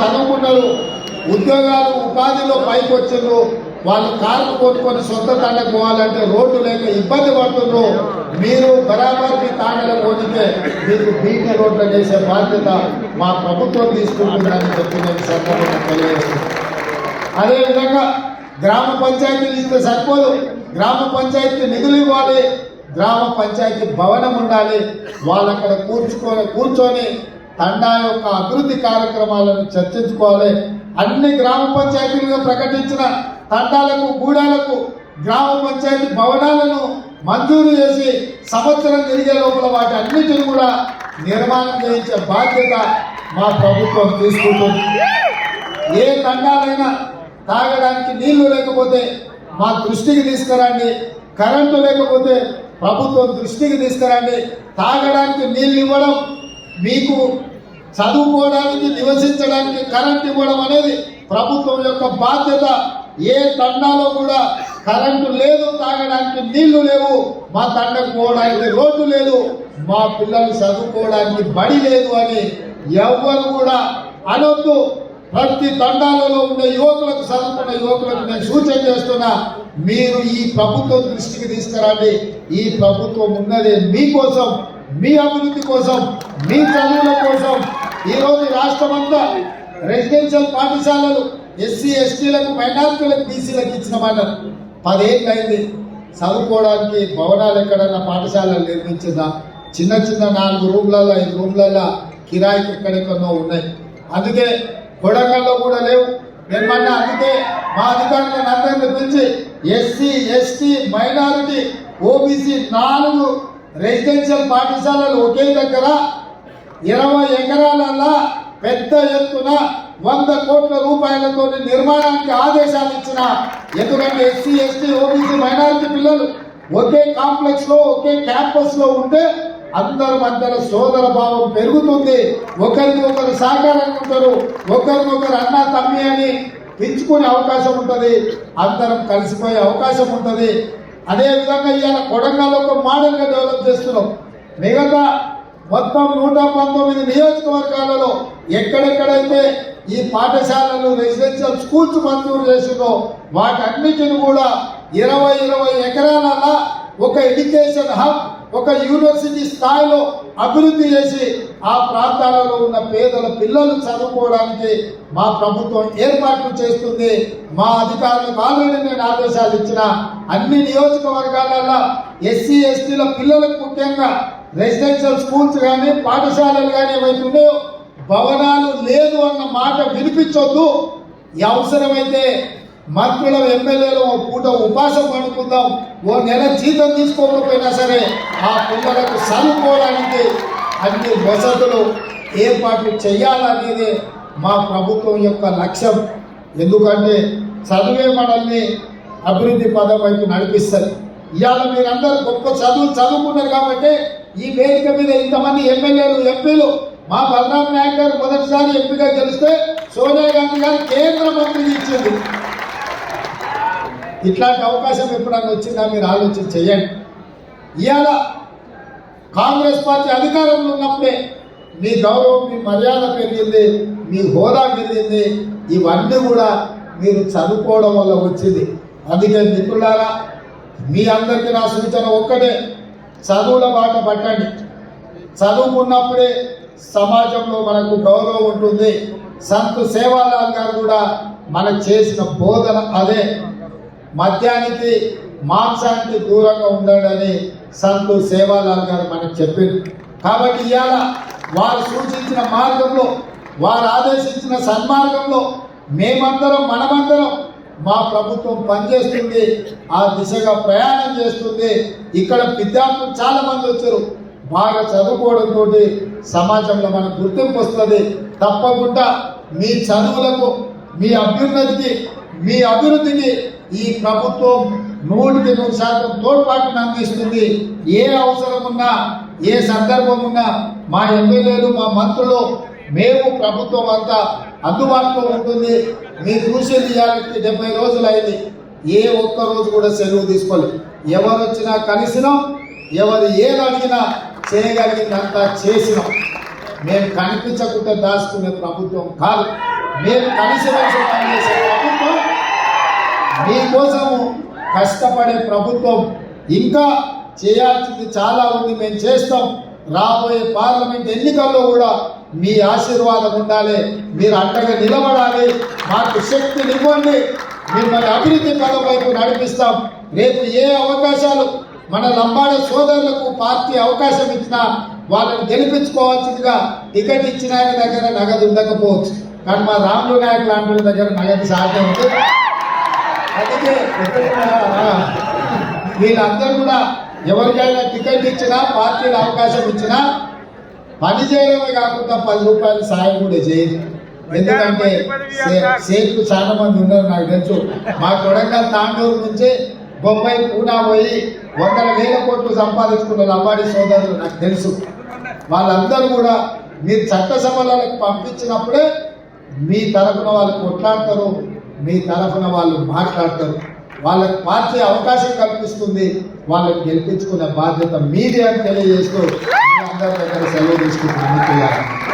చదువుకున్నారు ఉద్యోగాలు ఉపాధిలో పైకి వచ్చిండ్రు వాళ్ళు కార్లు కొనుక్కొని సొంత తండకు పోవాలంటే రోడ్డు లేక ఇబ్బంది పడుతుండ్రు. మీరు బరాబర్ మీ తాండలకు పోనికే మీకు బీటీ రోడ్లు చేసే బాధ్యత మా ప్రభుత్వం తీసుకుంటుందని చెప్పి నేను సందర్భంగా తెలియజేస్తున్నాను. అదేవిధంగా గ్రామ పంచాయతీలు ఇస్తే సరిపోదు. గ్రామ పంచాయతీ నిధులు ఇవ్వాలి. గ్రామ పంచాయతీ భవనం ఉండాలి. వాళ్ళు అక్కడ కూర్చుకొని కూర్చొని తండా యొక్క అభివృద్ధి కార్యక్రమాలను చర్చించుకోవాలి. అన్ని గ్రామ పంచాయతీలుగా ప్రకటించిన తండాలకు గూడాలకు గ్రామ పంచాయతీ భవనాలను మంజూరు చేసి సంవత్సరం తిరిగే లోపల వాటి అన్నిటిని కూడా నిర్మాణం చేయించే బాధ్యత మా ప్రభుత్వం తీసుకుంటుంది. ఏ తండాలైనా తాగడానికి నీళ్ళు లేకపోతే మా దృష్టికి తీసుకురండి. కరెంటు లేకపోతే ప్రభుత్వం దృష్టికి తీసుకురండి. తాగడానికి నీళ్ళు ఇవ్వడం మీకు చదువుకోవడానికి నివసించడానికి కరెంట్ ఇవ్వడం అనేది ప్రభుత్వం యొక్క బాధ్యత. ఏ తండాలో కూడా కరెంటు లేదు తాగడానికి నీళ్ళు లేవు మా తండకు పోవడానికి రోడ్డు లేదు మా పిల్లలు చదువుకోవడానికి బడి లేదు అని ఎవ్వరు కూడా అనొద్దు. ప్రతి తండాలలో ఉండే యువకులకు చదువుకున్న యువకులకు నేను సూచన చేస్తున్నా మీరు ఈ ప్రభుత్వం దృష్టికి తీసుకురండి. ఈ ప్రభుత్వం ఉన్నదే మీకోసం. మీ అభివృద్ధి కోసం మీ చదువుల కోసం ఈరోజు రాష్ట్రమంతా రెసిడెన్షియల్ పాఠశాలలు ఎస్సీ ఎస్టీలకు మైనార్టీలకు బీసీలకు ఇచ్చినామన్నారు పదేళ్ళు అయింది చదువుకోవడానికి భవనాలు ఎక్కడన్నా పాఠశాలలు నిర్మించిందా? చిన్న చిన్న నాలుగు రూమ్లలో ఐదు రూమ్లలో కిరాయికి ఎక్కడెక్కడో ఉన్నాయి. అందుకే కొడంగల్లో కూడా లేవు. మేమన్నా అందుకే మా అధికారులను అందరిని పిలిచి ఎస్సీ ఎస్టీ మైనారిటీ ఓబీసీ నాలుగు రెసిడెన్షియల్ పాఠశాలలు ఒకే దగ్గర ఇరవై ఎకరాలల్లా పెద్ద ఎత్తున వంద కోట్ల రూపాయలతో నిర్మాణానికి ఆదేశాలు ఇచ్చిన ఎందుకంటే ఎస్సీ ఎస్టీ ఓబీసీ మైనారిటీ పిల్లలు ఒకే కాంప్లెక్స్లో ఒకే క్యాంపస్లో ఉంటే అందరి మధ్యలో సోదర భావం పెరుగుతుంది. ఒకరికి ఒకరు సహకారంగా ఉంటారు. ఒకరికొకరు అన్న తమ్మి అని పెంచుకునే అవకాశం ఉంటుంది. అందరం కలిసిపోయే అవకాశం ఉంటుంది. అదే విధంగా ఇవాళ కొడంగల్ ఒక మోడల్గా డెవలప్ చేస్తున్నాం. మిగతా మొత్తం నూట పంతొమ్మిది నియోజకవర్గాలలో ఎక్కడెక్కడైతే ఈ పాఠశాలలు రెసిడెన్షియల్ స్కూల్స్ మంజూరు చేసిందో వాటన్నిటిని కూడా ఇరవై ఇరవై ఎకరాలలో ఒక ఎడ్యుకేషన్ హబ్ ఒక యూనివర్సిటీ స్థాయిలో అభివృద్ధి చేసి ఆ ప్రాంతాలలో ఉన్న పేదల పిల్లలు చదువుకోవడానికి మా ప్రభుత్వం ఏర్పాట్లు చేస్తుంది. మా అధికారులకు ఆల్రెడీ నేను ఆదేశాలు ఇచ్చిన అన్ని నియోజకవర్గాలలో ఎస్సీ ఎస్టీల పిల్లలకు ముఖ్యంగా రెసిడెన్షియల్ స్కూల్స్ కానీ పాఠశాలలు కానీ ఏవైతే ఉన్నాయో భవనాలు లేదు అన్న మాట వినిపించొద్దు. అవసరమైతే మంత్రుల ఎమ్మెల్యేలు ఓ పూట ఉపాసం పండుకుందాం. ఓ నెల జీతం తీసుకోకపోయినా సరే ఆ పిల్లలకు చదువుకోవడానికి అన్ని వసతులు ఏర్పాట్లు చేయాలనేది మా ప్రభుత్వం యొక్క లక్ష్యం. ఎందుకంటే చదువే మనల్ని అభివృద్ధి పదం వైపు నడిపిస్తారు ఇవాళ మీరందరూ గొప్ప చదువు చదువుకున్నారు కాబట్టి ఈ వేదిక మీద ఇంతమంది ఎమ్మెల్యేలు ఎంపీలు మా బలరాం నాయక్ గారు మొదటిసారి ఎంపీగా గెలిస్తే సోనియా గాంధీ గారు కేంద్ర మంత్రి ఇచ్చింది. ఇట్లాంటి అవకాశం ఎప్పుడన్నా వచ్చిందా? మీరు ఆలోచన చేయండి. ఇవాళ కాంగ్రెస్ పార్టీ అధికారంలో ఉన్నప్పుడే మీ గౌరవం మీ మర్యాద పెరిగింది మీ హోదా పెరిగింది ఇవన్నీ కూడా మీరు చదువుకోవడం వల్ల వచ్చింది. అందుకే మిత్రులారా మీ అందరికీ నా సూచన ఒక్కటే చదువుల బాట పట్టండి. చదువుకున్నప్పుడే సమాజంలో మనకు గౌరవం ఉంటుంది. సంత్ సేవాలాల్ గారు కూడా మనకు చేసిన బోధన అదే. మద్యానికి మాంసానికి దూరంగా ఉండాలని సంతు సేవాలాల్ గారు మనకు చెప్పారు. కాబట్టి ఇవాళ వారు సూచించిన మార్గంలో వారు ఆదేశించిన సన్మార్గంలో మేమందరం మనమందరం మా ప్రభుత్వం పనిచేస్తుంది ఆ దిశగా ప్రయాణం చేస్తుంది. ఇక్కడ విద్యార్థులు చాలా మంది వచ్చారు. బాగా చదువుకోవడంతో సమాజంలో మనకు గుర్తింపు వస్తుంది. తప్పకుండా మీ చదువులకు మీ అభ్యున్నతికి మీ అభివృద్ధికి ఈ ప్రభుత్వం నూటికి నూరు శాతం తోడ్పాటును అందిస్తుంది. ఏ అవసరం ఉన్నా ఏ సందర్భం ఉన్నా మా ఎమ్మెల్యేలు మా మంత్రులు మేము ప్రభుత్వం అంతా అందుబాటులో ఉంటుంది. మీరు చూసేది ఇవాళకి డెబ్బై రోజులు అయింది ఏ ఒక్క రోజు కూడా సెలవు తీసుకోలేదు. ఎవరు వచ్చినా కలిసినాం ఎవరు ఏది అడిగినా చేయగలిగిందంతా చేసినాం. మేము కనిపించకుండా దాచుకునే ప్రభుత్వం కాదు. మేము కలిసి కలిసి పనిచేసే ప్రభుత్వం మీకోసము కష్టపడే ప్రభుత్వం ఇంకా చేయాల్సింది చాలా ఉంది. మేము చేస్తాం. రాబోయే పార్లమెంట్ ఎన్నికల్లో కూడా మీ ఆశీర్వాదం ఉండాలి. మీరు అండగా నిలబడాలి. మాకు శక్తిని ఇవ్వండి. మిమ్మల్ని అభివృద్ధి పదం వైపు నడిపిస్తాం. రేపు ఏ అవకాశాలు మన లంబాడ సోదరులకు పార్టీ అవకాశం ఇచ్చినా వాళ్ళని గెలిపించుకోవాల్సిందిగా టికెట్ ఇచ్చిన దగ్గర నగదు ఉండకపోవచ్చు. కానీ మా రాములు నాయక్ లాంటి దగ్గర నగదు సాధ్యం ఉంది. అందుకే వీళ్ళందరూ కూడా ఎవరికైనా టికెట్ ఇచ్చినా పార్టీలు అవకాశం ఇచ్చినా పని చేయడమే కాకుండా పది రూపాయలు సాయం కూడా చేయదు ఎందుకంటే సేఫ్ సేట్లు చాలా మంది ఉన్నారు నాకు తెలుసు. మా కొడంగల్ తాండూరు నుంచి బొంబాయి పూనా పోయి వందల వేల కోట్లు సంపాదించుకున్న లంబాడి సోదరులు నాకు తెలుసు. వాళ్ళందరూ కూడా మీరు చట్టసభలకు పంపించినప్పుడే మీ తరఫున వాళ్ళు కొట్లాడతారు. మీ తరఫున వాళ్ళు మాట్లాడతారు. వాళ్ళకి పార్టీ అవకాశం కల్పిస్తుంది. వాళ్ళని గెలిపించుకునే బాధ్యత మీదే అని తెలియజేస్తూ మీ అందరి దగ్గర సెలవు తీసుకుంటున్నాను.